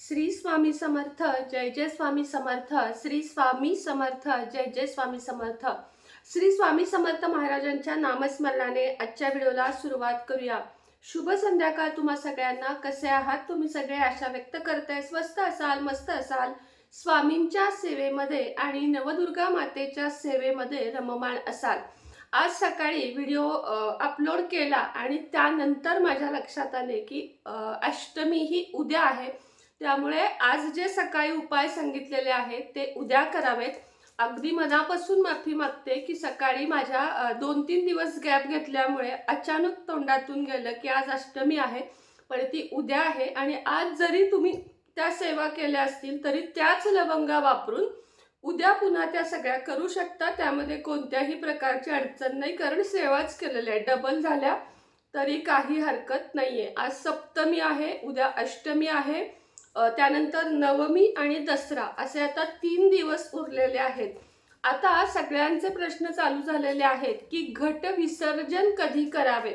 श्री स्वामी समर्थ जय जय स्वामी समर्थ श्री स्वामी समर्थ जय जय स्वामी समर्थ. श्री स्वामी समर्थ महाराजांच्या नामस्मरणाने आजच्या व्हिडिओला सुरुवात करूया. शुभ संध्याकाळ तुम्हा सगळ्यांना. कसे आहात तुम्ही सगळे? आशा व्यक्त करताय. स्वस्त असाल मस्त असाल. स्वामींच्या सेवेमध्ये आणि नवदुर्गा मातेच्या सेवेमध्ये रममाण असाल. आज सकाळी व्हिडिओ अपलोड केला आणि त्यानंतर माझ्या लक्षात आले की अष्टमी ही उद्या आहे. त्यामुळे आज जे सकाळी उपाय सांगितलेले आहेत ते उद्या करावेत. अगदी मनापासून माफी मागते की सकाळी माझ्या दोन तीन दिवस गॅप घेतल्यामुळे अचानक तोंडातून गेलं की आज अष्टमी आहे पण ती उद्या आहे आणि आज जरी तुम्ही त्या सेवा केल्या असतील तरी त्याच लवंगा वापरून उद्या पुन्हा त्या सगळ्या करू शकता. त्यामध्ये कोणत्याही प्रकारची अडचण नाही. कारण सेवाच केलेल्या आहे डबल झाल्या तरी काही हरकत नाही आहे आज सप्तमी आहे उद्या अष्टमी आहे. त्यानंतर नवमी आणि दसरा असे आता तीन दिवस उरलेले आहेत. आता सगळ्यांचे प्रश्न चालू झालेले आहेत की घट विसर्जन कधी करावे?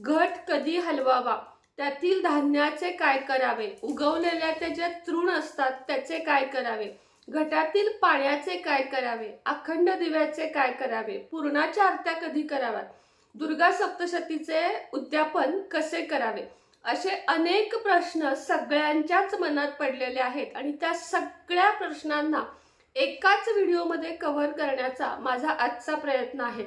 घट कधी हलवावा? त्यातील धान्याचे काय करावे? उगवलेल्या त्याच्या तृण असतात त्याचे काय करावे? घटातील पाण्याचे काय करावे? अखंड दिव्याचे काय करावे? पूर्णाच्या आरत्या कधी कराव्यात? दुर्गा सप्तशतीचे उद्यापन कसे करावे? असे अनेक प्रश्न सगळ्यांच्याच मनात पडलेले आहेत आणि त्या सगळ्या प्रश्नांना एकाच व्हिडिओमध्ये कव्हर करण्याचा माझा आजचा प्रयत्न आहे.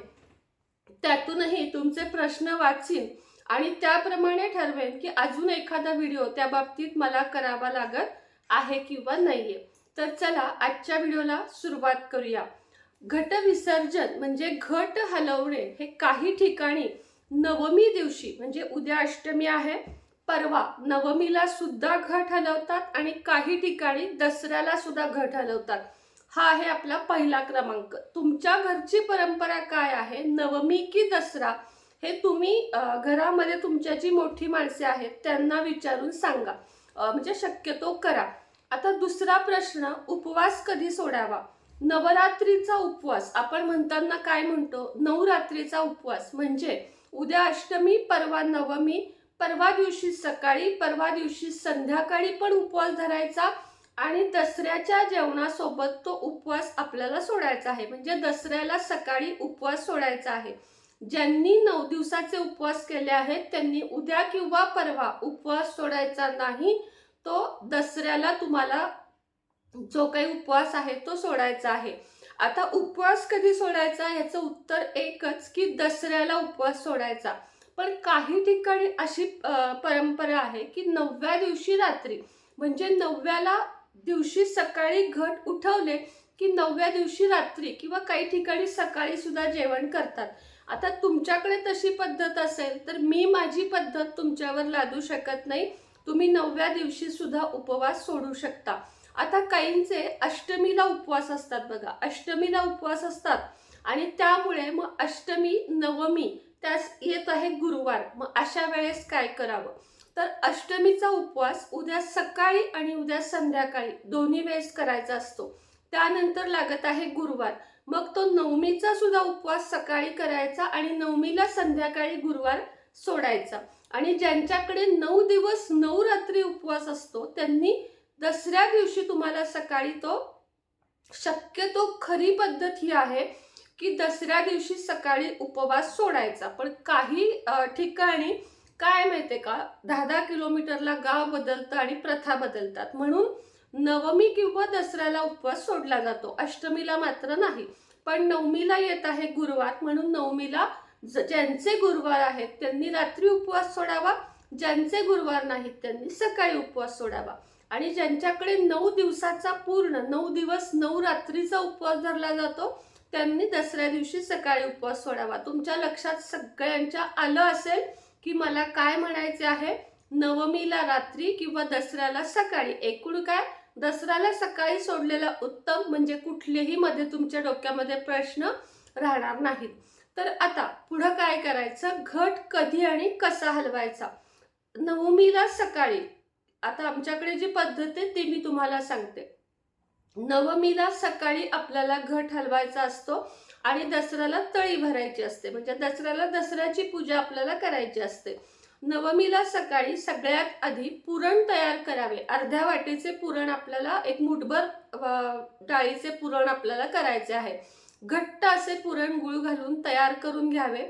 त्यातूनही तुमचे प्रश्न वाचीन आणि त्याप्रमाणे ठरवेन की अजून एखादा व्हिडिओ त्या बाबतीत मला करावा लागत आहे किंवा नाहीये. तर चला आजच्या व्हिडिओला सुरुवात करूया. घट विसर्जन म्हणजे घट हलवणे हे काही ठिकाणी नवमी दिवशी म्हणजे उद्या अष्टमी आहे परवा नवमीला सुद्धा घट हलवतात आणि काही ठिकाणी दसऱ्याला सुद्धा घट हलवतात. हा आहे आपला पहिला क्रमांक. तुमच्या घरची परंपरा काय आहे? नवमी की दसरा? हे तुम्ही घरामध्ये तुमच्या जी मोठी माणसे आहेत त्यांना विचारून सांगा. म्हणजे शक्यतो करा. आता दुसरा प्रश्न उपवास कधी सोडावा? नवरात्रीचा उपवास. आपण म्हणताना काय म्हणतो? नवरात्रीचा उपवास. म्हणजे उद्या अष्टमी परवा नवमी परवा दिवशी सकाळी परवा दिवशी संध्याकाळी पण उपवास धरायचा आणि दसऱ्याच्या जेवणासोबत तो उपवास आपल्याला सोडायचा आहे. म्हणजे दसऱ्याला सकाळी उपवास सोडायचा आहे. ज्यांनी नऊ दिवसाचे उपवास केले आहेत त्यांनी उद्या किंवा परवा उपवास सोडायचा नाही तो दसऱ्याला तुम्हाला जो काही उपवास आहे तो सोडायचा आहे. आता उपवास कधी सोडायचा? ह्याचं उत्तर एकच की दसऱ्याला उपवास सोडायचा. पण काही ठिकाणी अशी परंपरा आहे की नवव्या दिवशी रात्री म्हणजे नवव्याला दिवशी सकाळी घट उठवले की नवव्या दिवशी रात्री किंवा काही ठिकाणी सकाळी सुद्धा जेवण करतात. आता तुमच्याकडे तशी पद्धत असेल तर मी माझी पद्धत तुमच्यावर लादू शकत नाही. तुम्ही नवव्या दिवशी सुद्धा उपवास सोडू शकता. आता काहींचे अष्टमीला उपवास असतात बघा. अष्टमीला उपवास असतात आणि त्यामुळे मग अष्टमी नवमी त्यास येत आहे गुरुवार. मग अशा वेळेस काय करावं? तर अष्टमीचा उपवास उद्या सकाळी आणि उद्या संध्याकाळी दोन्ही वेळेस करायचा असतो. त्यानंतर लागत आहे गुरुवार. मग तो नवमीचा सुद्धा उपवास सकाळी करायचा आणि नवमीला संध्याकाळी गुरुवार सोडायचा. आणि ज्यांच्याकडे नऊ दिवस नऊ रात्री उपवास असतो त्यांनी दसऱ्या दिवशी तुम्हाला सकाळी तो शक्यतो खरी पद्धत ही आहे की दसऱ्या दिवशी सकाळी उपवास सोडायचा. पण काही ठिकाणी काय माहिती का दहा दहा किलोमीटरला गाव बदलतं आणि प्रथा बदलतात. म्हणून नवमी किंवा दसऱ्याला उपवास सोडला जातो. अष्टमीला मात्र नाही. पण नवमीला येत आहे गुरुवार. म्हणून नवमीला ज्यांचे गुरुवार आहेत त्यांनी रात्री उपवास सोडावा. ज्यांचे गुरुवार नाहीत त्यांनी सकाळी उपवास सोडावा. आणि ज्यांच्याकडे नऊ दिवसाचा पूर्ण नऊ दिवस नऊ रात्रीचा उपवास धरला जातो त्यांनी दसऱ्या दिवशी सकाळी उपवास सोडावा. तुमच्या लक्षात सगळ्यांच्या आलं असेल की मला काय म्हणायचे आहे? नवमीला रात्री किंवा दसऱ्याला सकाळी. एकूण काय? दसऱ्याला सकाळी सोडलेला उत्तम म्हणजे कुठलेही मध्ये तुमच्या डोक्यामध्ये प्रश्न राहणार नाहीत. तर आता पुढं काय करायचं? घट कधी आणि कसा हलवायचा? नवमीला सकाळी. आता आमच्याकडे जी पद्धत आहे ती मी तुम्हाला सांगते. नवमीला सकाळी आपल्याला घट हलवायचा असतो आणि दसऱ्याला तळी भरायची असते. म्हणजे दसऱ्याला दसऱ्याची पूजा आपल्याला करायची असते. नवमीला सकाळी सगळ्यात आधी पुरण तयार करावे. अर्ध्या वाटीचे पुरण आपल्याला एक मुठभर डाळीचे पुरण आपल्याला करायचे आहे. घट्ट असे पुरण गुळ घालून तयार करून घ्यावे.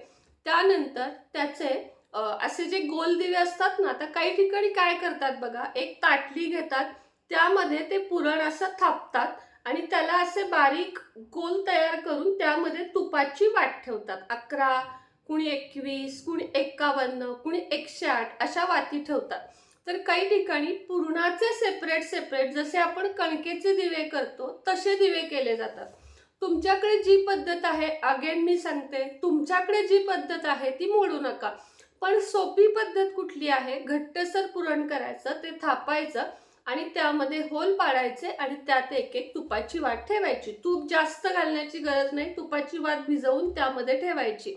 त्यानंतर त्याचे असे जे गोल दिवे असतात ना तर काही ठिकाणी काय करतात बघा एक ताटली घेतात. त्यामध्ये ते पुरण असं थापतात आणि त्याला असे बारीक गोल तयार करून त्यामध्ये तुपाची वाट ठेवतात. अकरा कुणी एकवीस कुणी एक्कावन्न कुणी एकशे आठ अशा वाती ठेवतात. तर काही ठिकाणी पुरणाचे सेपरेट सेपरेट जसे आपण कणकेचे दिवे करतो तसे दिवे केले जातात. तुमच्याकडे जी पद्धत आहे अगेन मी सांगते तुमच्याकडे जी पद्धत आहे ती मोडू नका. पण सोपी पद्धत कुठली आहे घट्टसर पुरण करायचं ते थापायचं आणि त्यामध्ये होल पाडायचे आणि त्यात एक एक तुपाची वाट ठेवायची. तूप जास्त घालण्याची गरज नाही तुपाची वाट भिजवून त्यामध्ये ठेवायची.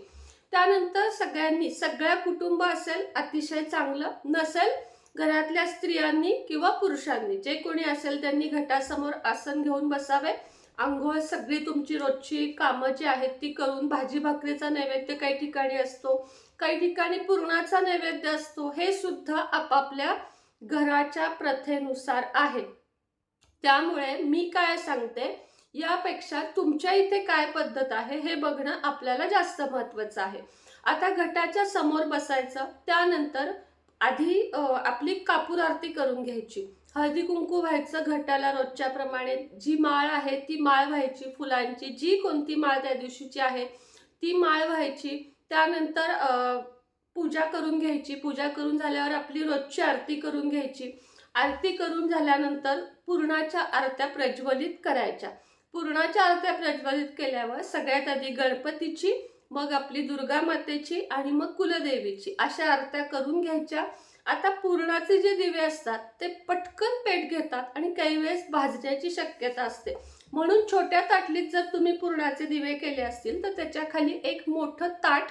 त्यानंतर सगळ्यांनी सगळ्या कुटुंब असेल अतिशय चांगलं नसेल घरातल्या स्त्रियांनी किंवा पुरुषांनी जे कोणी असेल त्यांनी घटासमोर आसन घेऊन बसावे. आंघोळ सगळी तुमची रोजची कामं जी आहेत ती करून भाजी भाकरीचा नैवेद्य काही ठिकाणी असतो काही ठिकाणी पुरणाचा नैवेद्य असतो हे सुद्धा आपापल्या घराच्या प्रथेनुसार आहे. त्यामुळे मी काय सांगते यापेक्षा तुमच्या इथे काय पद्धत आहे हे बघणं आपल्याला जास्त महत्वाचं आहे. आता घटाच्या समोर बसायचं त्यानंतर आधी आपली कापूर आरती करून घ्यायची. हळदी कुंकू व्हायचं घटाला रोजच्या प्रमाणे. जी माळ आहे ती माळ व्हायची फुलांची. जी कोणती माळ त्या दिवशीची आहे ती माळ व्हायची. त्यानंतर पूजा करून घ्यायची. पूजा करून झाल्यावर आपली रोजची आरती करून घ्यायची. आरती करून झाल्यानंतर पूर्णाच्या आरत्या प्रज्वलित करायच्या. पूर्णाच्या आरत्या प्रज्वलित केल्यावर सगळ्यात आधी गणपतीची मग आपली दुर्गा मातेची आणि मग कुलदेवीची अशा आरत्या करून घ्यायच्या. आता पूर्णाचे जे दिवे असतात ते पटकन पेट घेतात आणि काही वेळेस भाजण्याची शक्यता असते. म्हणून छोट्या ताटलीत जर तुम्ही पूर्णाचे दिवे केले असतील तर त्याच्याखाली एक मोठं ताट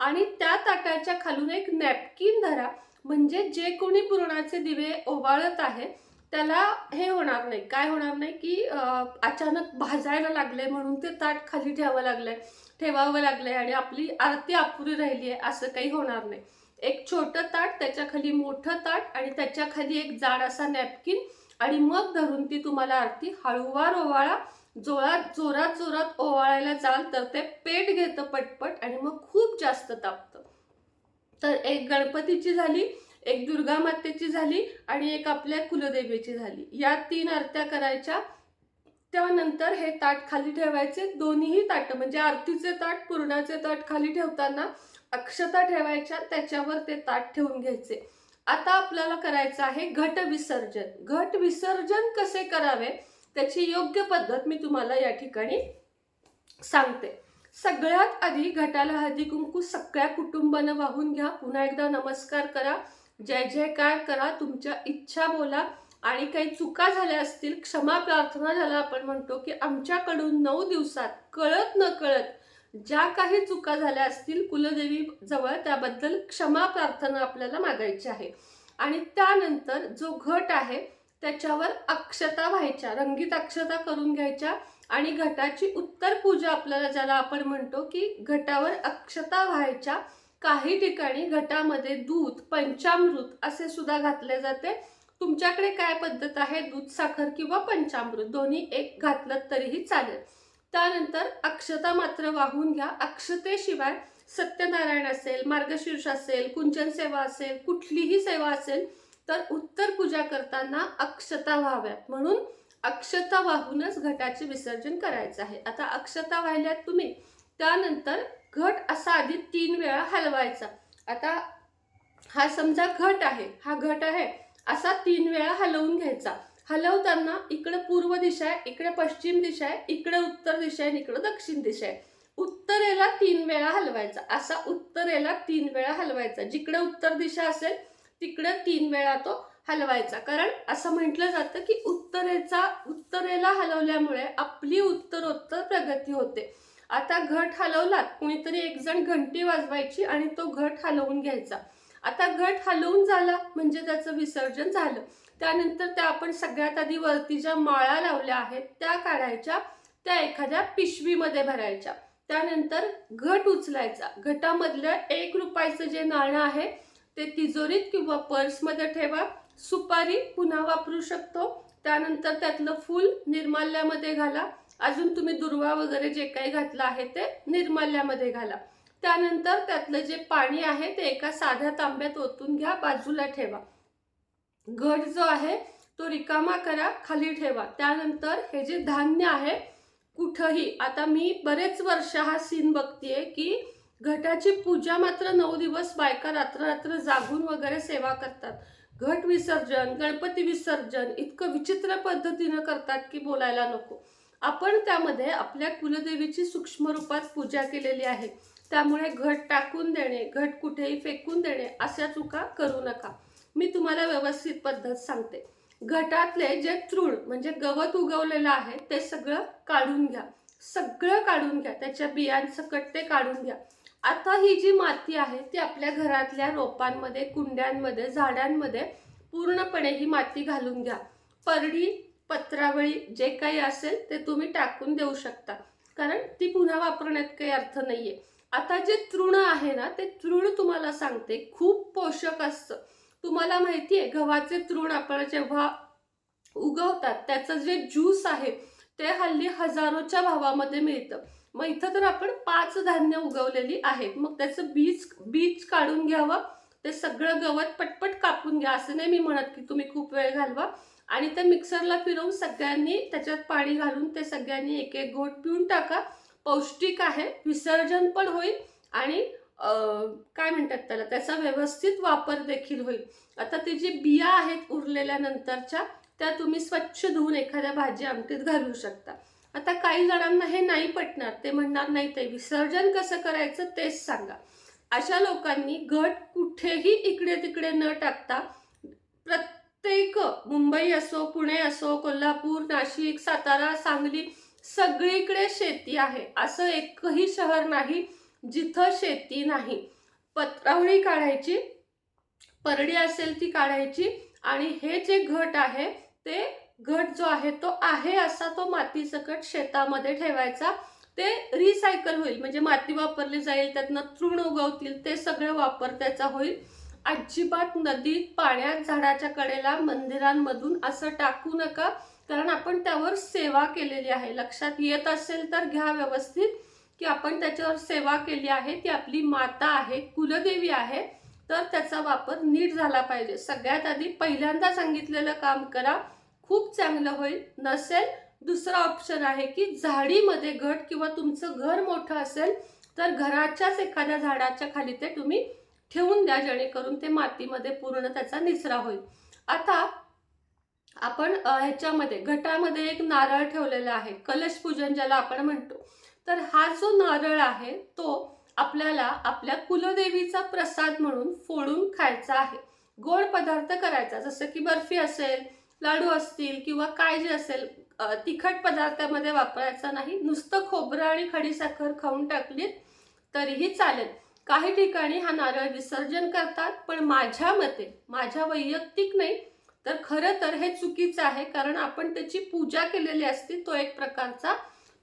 आणि त्या ताटाच्या खालून एक नॅपकिन धरा. म्हणजे जे कोणी पुरणाचे दिवे ओवाळत आहे त्याला हे होणार नाही. काय होणार नाही की अचानक भाजायला लागले म्हणून ते ताट खाली ठेवावं लागलंय. ठेवावं लागलंय आणि आपली आरती अपुरी राहिली आहे असं काही होणार नाही. एक छोटं ताट त्याच्याखाली मोठं ताट आणि त्याच्याखाली एक जाड असा नॅपकिन आणि मग धरून ती तुम्हाला आरती हळूवार ओवाळा. जोरात जोरात जोरात ओवाळायला जाल तर ते पेट घेतं पटपट आणि मग खूप जास्त तापतं. तर एक गणपतीची झाली एक दुर्गा मातेची झाली आणि एक आपल्या कुलदेवीची झाली. या तीन आरत्या करायच्या. त्यानंतर हे ताट खाली ठेवायचे. दोन्हीही ताट म्हणजे आरतीचे ताट पूर्णाचे ताट खाली ठेवताना अक्षता ठेवायच्या त्याच्यावर ते ताट ठेवून घ्यायचे. आता आपल्याला करायचं आहे घट विसर्जन. घट विसर्जन कसे करावे? त्याची योग्य पद्धत मी तुम्हाला या ठिकाणी सांगते. सगळ्यात आधी घटाला हळदी कुंकू सगळ्या कुटुंबानं वाहून घ्या. पुन्हा एकदा नमस्कार करा. जय जयकार करा. तुमच्या इच्छा बोला. आणि काही चुका झाल्या असतील क्षमा प्रार्थना झाला आपण म्हणतो की आमच्याकडून नऊ दिवसात कळत न कळत ज्या काही चुका झाल्या असतील कुलदेवी जवळ त्याबद्दल क्षमा प्रार्थना आपल्याला मागायची आहे. आणि त्यानंतर जो घट आहे त्याच्यावर अक्षता व्हायच्या रंगीत अक्षता करून घ्यायच्या आणि घटाची उत्तर पूजा आपल्याला ज्याला आपण म्हणतो की घटावर अक्षता व्हायच्या. काही ठिकाणी घटामध्ये दूध पंचामृत असे सुद्धा घातले जाते. तुमच्याकडे काय पद्धत आहे? दूध साखर किंवा पंचामृत? दोन्ही एक घातलं तरीही चालेल. त्यानंतर अक्षता मात्र वाहून घ्या. अक्षतेशिवाय सत्यनारायण असेल मार्गशीर्ष असेल कुंचन सेवा असेल कुठलीही सेवा असेल तर उत्तर पूजा करताना अक्षता व्हाव्यात म्हणून अक्षता वाहूनच घटाचे विसर्जन करायचं आहे. आता अक्षता वाहिल्यात तुम्ही. त्यानंतर घट असा आधी तीन वेळा हलवायचा. आता हा समजा घट आहे. हा घट आहे. असा तीन वेळा हलवून घ्यायचा. हलवताना इकडे पूर्व दिशा आहे इकडे पश्चिम दिशा आहे इकडे उत्तर दिशा आहे आणि इकडे दक्षिण दिशा आहे. उत्तरेला तीन वेळा हलवायचा. असा उत्तरेला तीन वेळा हलवायचा. जिकडे उत्तर दिशा असेल तिकडं तीन वेळा तो हलवायचा. कारण असं म्हटलं जातं की उत्तरेचा उत्तरेला हलवल्यामुळे आपली उत्तरोत्तर प्रगती होते. आता घट हलवलात कुणीतरी एक जण घंटी वाजवायची आणि तो घट हलवून घ्यायचा. आता घट हलवून झाला म्हणजे त्याचं विसर्जन झालं. त्यानंतर त्या आपण सगळ्यात आधी वरती ज्या माळा लावल्या आहेत त्या काढायच्या त्या एखाद्या पिशवीमध्ये भरायच्या. त्यानंतर घट उचलायचा. घटामधलं एक रुपयाचं जे नाणं आहे ते तिजोरीत किंवा पर्समध्ये ठेवा. सुपारी पुन्हा वापरू शकतो. त्यानंतर त्यातलं फूल निर्माल्यामध्ये घाला. अजून तुम्ही दुर्वा वगैरे जे काही घातलं आहे ते निर्माल्यामध्ये घाला. त्यानंतर त्यातलं जे पाणी आहे ते एका साध्या तांब्यात ओतून घ्या बाजूला ठेवा. घट जो आहे तो रिकामा करा खाली ठेवा. त्यानंतर हे जे धान्य आहे कुठंही आता मी बरेच वर्ष हा सीन बघतीये की घटाची पूजा मात्र नऊ दिवस बायका रात्र रात्र जागून वगैरे सेवा करतात. घट विसर्जन गणपती विसर्जन इतकं विचित्र पद्धतीनं करतात की बोलायला नको. आपण त्यामध्ये आपल्या कुलदेवीची सूक्ष्म रूपात पूजा केलेली आहे. त्यामुळे घट टाकून देणे घट कुठेही फेकून देणे अशा चुका करू नका. मी तुम्हाला व्यवस्थित पद्धत सांगते. घटातले जे तृण म्हणजे गवत उगवलेलं आहे ते सगळं काढून घ्या. सगळं काढून घ्या. त्याच्या बियांसकट ते काढून घ्या. आता ही जी माती आहे ती आपल्या घरातल्या रोपांमध्ये कुंड्यांमध्ये झाडांमध्ये पूर्णपणे ही माती घालून घ्या. परडी पत्रावळी जे काही असेल ते तुम्ही टाकून देऊ शकता. कारण ती पुन्हा वापरण्यात काही अर्थ नाही आहे आता जे तृण आहे ना ते तृण तुम्हाला सांगते खूप पोषक असतं. तुम्हाला माहिती आहे गव्हाचे तृण आपण जेव्हा उगवतात त्याचं जे ज्यूस आहे ते हल्ली हजारोच्या भावामध्ये मिळतं. मग इथं तर आपण पाच धान्य उगवलेली आहेत. मग त्याचं बीज बीज काढून घ्यावं. ते सगळं गवत पटपट कापून घ्या असं नाही मी म्हणत की तुम्ही खूप वेळ घालवा. आणि ते मिक्सरला फिरवून सगळ्यांनी त्याच्यात पाणी घालून ते सगळ्यांनी एक एक घोट पिऊन टाका. पौष्टिक आहे. विसर्जन पण होईल. आणि काय म्हणतात त्याला? त्याचा व्यवस्थित वापर देखील होईल. आता ते जे बिया आहेत उरलेल्या नंतरच्या त्या तुम्ही स्वच्छ धुवून एखाद्या भाजी आमटीत घालू शकता. आता काही जणांना हे नाही पटणार ते म्हणणार नाही ते विसर्जन कसं करायचं तेच सांगा. अशा लोकांनी घट कुठेही इकडे तिकडे न टाकता प्रत्येक मुंबई असो पुणे असो कोल्हापूर नाशिक सातारा सांगली सगळीकडे शेती आहे. असं एकही शहर नाही जिथं शेती नाही. पत्रावळी काढायची परडी असेल ती काढायची आणि हे जे घट आहे ते घट जो आहे तो आहे असा तो माती सकट शेतामध्ये ठेवायचा. ते रिसायकल होईल. म्हणजे माती वापरली जाईल त्यातनं तृण उगवतील ते सगळं वापर त्याचा होईल. अजिबात नदीत पाण्यात झाडाच्या कडेला मंदिरांमधून असं टाकू नका. कारण आपण त्यावर सेवा केलेली आहे. लक्षात येत असेल तर घ्या व्यवस्थित की आपण त्याच्यावर सेवा केली आहे. ती आपली माता आहे कुलदेवी आहे. तर त्याचा वापर नीट झाला पाहिजे. सगळ्यात आधी पहिल्यांदा सांगितलेलं काम करा. खूप चांगलं होईल. नसेल दुसरा ऑप्शन आहे की झाडीमध्ये घट किंवा तुमचं घर मोठं असेल तर घराच्याच एखाद्या झाडाच्या खाली ते तुम्ही ठेवून द्या जेणेकरून ते मातीमध्ये पूर्ण त्याचा निचरा होईल. आता आपण ह्याच्यामध्ये घटामध्ये एक नारळ ठेवलेला आहे कलश पूजन ज्याला आपण म्हणतो. तर हा जो नारळ आहे तो आपल्याला आपल्या कुलदेवीचा प्रसाद म्हणून फोडून खायचा आहे. गोड पदार्थ करायचा जसं की बर्फी असेल लाडू असतील किंवा काय जे असेल तिखट पदार्थामध्ये वापरायचा नाही नुसतं खोबरं आणि खडीसाखर खाऊन टाकलीत तरीही चालेल. काही ठिकाणी हा नारळ विसर्जन करतात पण माझ्या मते माझ्या वैयक्तिक नाही तर खरं तर हे चुकीचं आहे कारण आपण त्याची पूजा केलेली असते तो एक प्रकारचा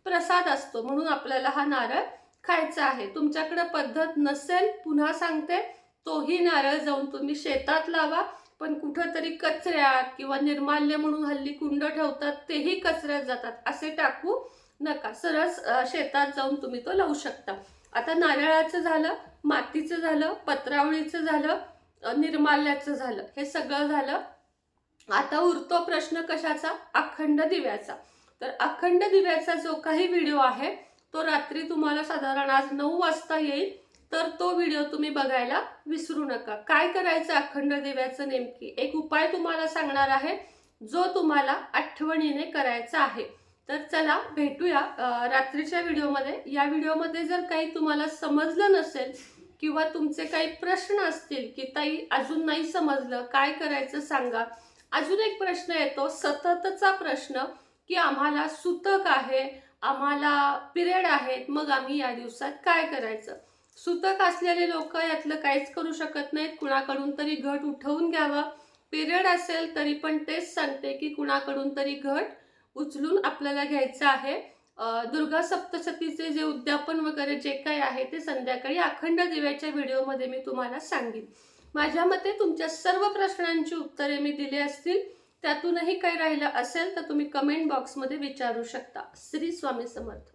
प्रसाद असतो म्हणून आपल्याला हा नारळ खायचा आहे. तुमच्याकडे पद्धत नसेल पुन्हा सांगते तोही नारळ जाऊन तुम्ही शेतात लावा पण कुठंतरी कचऱ्यात किंवा निर्माल्य म्हणून हल्ली कुंड ठेवतात तेही कचऱ्यात जातात. असे टाकू नका. सरस शेतात जाऊन तुम्ही तो लावू शकता. आता नारळाचं झालं मातीचं झालं पत्रावळीचं झालं निर्माल्याचं झालं. हे सगळं झालं. आता उरतो प्रश्न कशाचा? अखंड दिव्याचा. तर अखंड दिव्याचा जो काही व्हिडिओ आहे तो रात्री तुम्हाला साधारण आज नऊ वाजता येईल. तर तो व्हिडिओ तुम्ही बघायला विसरू नका. काय करायचं अखंड दिव्याचं नेमकी? एक उपाय तुम्हाला सांगणार आहे जो तुम्हाला आठवणीने करायचा आहे. तर चला भेटूया रात्रीच्या व्हिडिओमध्ये. या व्हिडिओमध्ये जर काही तुम्हाला समजलं नसेल किंवा तुमचे काही प्रश्न असतील की ताई अजून नाही समजलं काय करायचं सांगा. अजून एक प्रश्न येतो सततचा प्रश्न की आम्हाला सुतक आहे आम्हाला पिरियड आहेत मग आम्ही या दिवसात काय करायचं? सुतक असलेले लोक यातलं काहीच करू शकत नाहीत. कुणाकडून तरी घट उठवून घ्यावा. पिरियड असेल तरी पण तेच सांगते की कुणाकडून तरी घट उचलून आपल्याला घ्यायचं आहे. दुर्गा सप्तशतीचे जे उद्यापन वगैरे जे काही आहे ते संध्याकाळी अखंड दिव्याच्या व्हिडिओमध्ये मी तुम्हाला सांगेन. माझ्या मते तुमच्या सर्व प्रश्नांची उत्तरे मी दिली असतील. त्यातूनही काही राहिलं असेल तर तुम्ही कमेंट बॉक्समध्ये विचारू शकता. श्री स्वामी समर्थ.